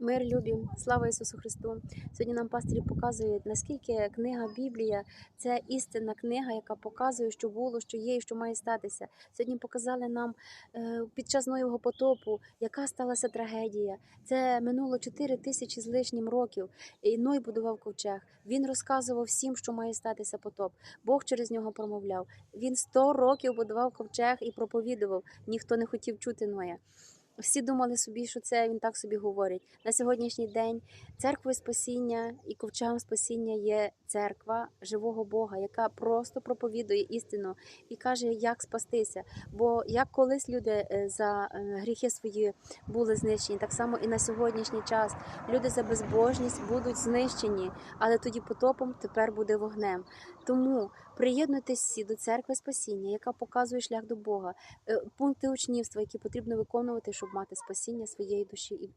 Мир любі, слава Ісусу Христу! Сьогодні нам пастирі показують, наскільки книга Біблія це істинна книга, яка показує, що було, що є і що має статися. Сьогодні показали нам е, під час Ноєвого потопу, яка сталася трагедія. Це минуло 4 тисячі з лишнім років. І Ной будував ковчег. Він розказував всім, що має статися потоп. Бог через нього промовляв. Він 100 років будував ковчег і проповідував. Ніхто не хотів чути Ноя. Всі думали собі, що це він так собі говорить. На сьогоднішній день церквою спасіння і ковчегом спасіння є церква живого Бога, яка просто проповідує істину і каже, як спастися. Бо як колись люди е, за е, гріхи свої були знищені, так само і на сьогоднішній час люди за безбожність будуть знищені, але тоді потопом тепер буде вогнем. Тому приєднуйтесь всі до церкви спасіння, яка показує шлях до Бога, е, пункти учнівства, які потрібно виконувати, щоб мати спасіння своєї душі і